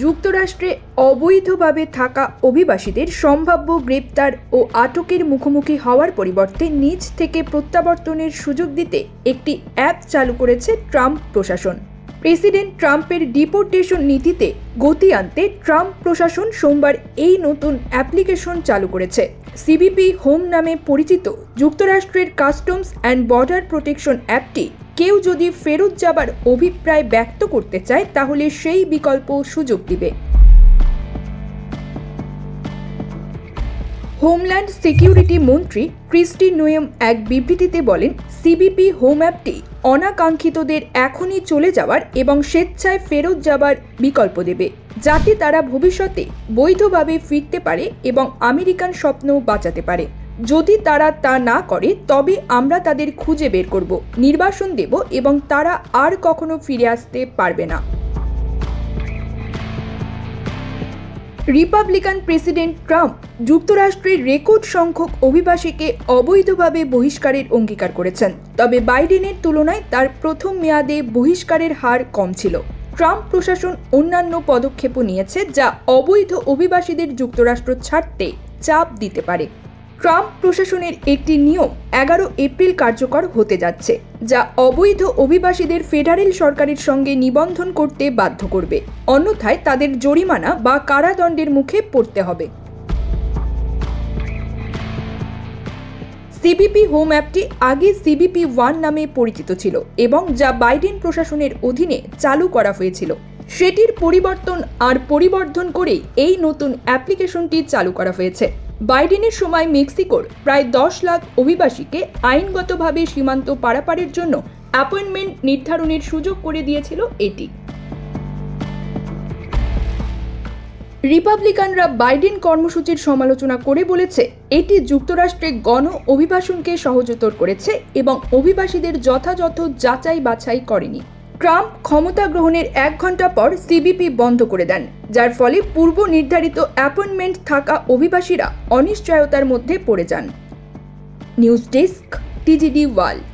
যুক্তরাষ্ট্রে অবৈধভাবে থাকা অভিবাসীদের সম্ভাব্য গ্রেপ্তার ও আটকের মুখোমুখি হওয়ার পরিবর্তে নিজ থেকে প্রত্যাবর্তনের সুযোগ দিতে একটি অ্যাপ চালু করেছে ট্রাম্প প্রশাসন। প্রেসিডেন্ট ট্রাম্পের ডিপোর্টেশন নীতিতে গতি আনতে ট্রাম্প প্রশাসন সোমবার এই নতুন অ্যাপ্লিকেশন চালু করেছে। সিবিপি হোম নামে পরিচিত যুক্তরাষ্ট্রের কাস্টমস অ্যান্ড বর্ডার প্রোটেকশন অ্যাপটি কেউ যদি ফেরত যাবার অভিপ্রায় ব্যক্ত করতে চায়, তাহলে সেই বিকল্প সুযোগ দিবে। হোমল্যান্ড সিকিউরিটি মন্ত্রী ক্রিস্টি নোয়েম এক বিবৃতিতে বলেন, সিবিপি হোম অ্যাপটি অনাকাঙ্ক্ষিতদের এখনই চলে যাওয়ার এবং স্বেচ্ছায় ফেরত যাবার বিকল্প দেবে, যাতে তারা ভবিষ্যতে বৈধভাবে ফিরতে পারে এবং আমেরিকান স্বপ্ন বাঁচাতে পারে। যদি তারা তা না করে, তবে আমরা তাদের খুঁজে বের করব, নির্বাসন দেব এবং তারা আর কখনো ফিরে আসতে পারবে না। রিপাবলিকান প্রেসিডেন্ট ট্রাম্প যুক্তরাষ্ট্রের রেকর্ড সংখ্যক অভিবাসীকে অবৈধভাবে বহিষ্কারের অঙ্গীকার করেছেন। তবে বাইডেনের তুলনায় তার প্রথম মেয়াদে বহিষ্কারের হার কম ছিল। ট্রাম্প প্রশাসন অন্যান্য পদক্ষেপও নিয়েছে যা অবৈধ অভিবাসীদের যুক্তরাষ্ট্র ছাড়তে চাপ দিতে পারে। ট্রাম্প প্রশাসনের একটি নিয়ম এগারো এপ্রিল কার্যকর হতে যাচ্ছে, যা অবৈধ অভিবাসীদের ফেডারেল সরকারের সঙ্গে নিবন্ধন করতে বাধ্য করবে। অন্যথায় তাদের জরিমানা বা কারাদণ্ডের মুখে পড়তে হবে। সিবিপি হোম অ্যাপটি আগে সিবিপি ওয়ান নামে পরিচিত ছিল এবং যা বাইডেন প্রশাসনের অধীনে চালু করা হয়েছিল। সেটির পরিবর্তন আর পরিবর্ধন করেই এই নতুন অ্যাপ্লিকেশনটি চালু করা হয়েছে। বাইডেনের সময় মেক্সিকোর প্রায় দশ লাখ অভিবাসীকে আইনগতভাবে সীমান্ত পারাপারের জন্য অ্যাপয়েন্টমেন্ট নির্ধারণের সুযোগ করে দিয়েছিল এটি। রিপাবলিকানরা বাইডেন কর্মসূচির সমালোচনা করে বলেছে, এটি যুক্তরাষ্ট্রে গণ অভিবাসনকে সহজতর করেছে এবং অভিবাসীদের যথাযথ যাচাই বাছাই করেনি। ট্রাম্প ক্ষমতা গ্রহণের এক ঘণ্টা পর সিবিপি বন্ধ করে দেন, যার ফলে পূর্ব নির্ধারিত অ্যাপয়েন্টমেন্ট থাকা অভিবাসীরা অনিশ্চয়তার মধ্যে পড়ে যান। News desk, TGD world.